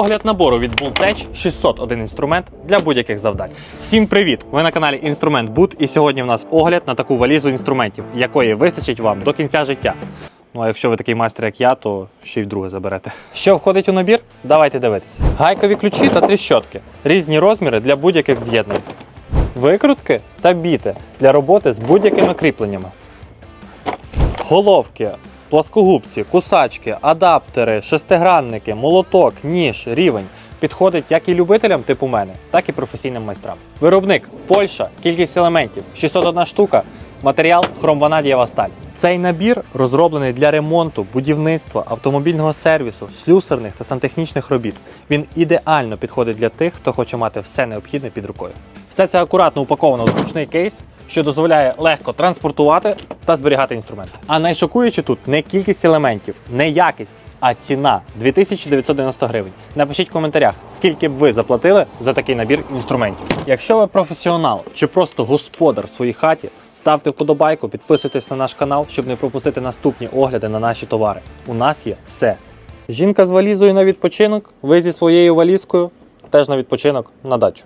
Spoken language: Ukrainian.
Огляд набору від Bulltech 601 інструмент для будь-яких завдань. Всім привіт! Ви на каналі Інструмент Boot і сьогодні в нас огляд на таку валізу інструментів, якої вистачить вам до кінця життя. Ну а якщо ви такий майстер, як я, то ще й вдруге заберете. Що входить у набір? Давайте дивитися. Гайкові ключі та тріщотки. Різні розміри для будь-яких з'єднань. Викрутки та біти для роботи з будь-якими кріпленнями. Головки, плоскогубці, кусачки, адаптери, шестигранники, молоток, ніж, рівень. Підходить як і любителям, типу мене, так і професійним майстрам. Виробник Польща, кількість елементів 601 штука, матеріал хромванадієва сталь. Цей набір розроблений для ремонту, будівництва, автомобільного сервісу, слюсарних та сантехнічних робіт. Він ідеально підходить для тих, хто хоче мати все необхідне під рукою. Все це акуратно упаковано в зручний кейс, що дозволяє легко транспортувати та зберігати інструмент. А найшокуюче тут не кількість елементів, не якість, а ціна 2990 гривень. Напишіть в коментарях, скільки б ви заплатили за такий набір інструментів. Якщо ви професіонал чи просто господар в своїй хаті, ставте вподобайку, підписуйтесь на наш канал, щоб не пропустити наступні огляди на наші товари. У нас є все. Жінка з валізою на відпочинок, ви зі своєю валізкою теж на відпочинок на дачу.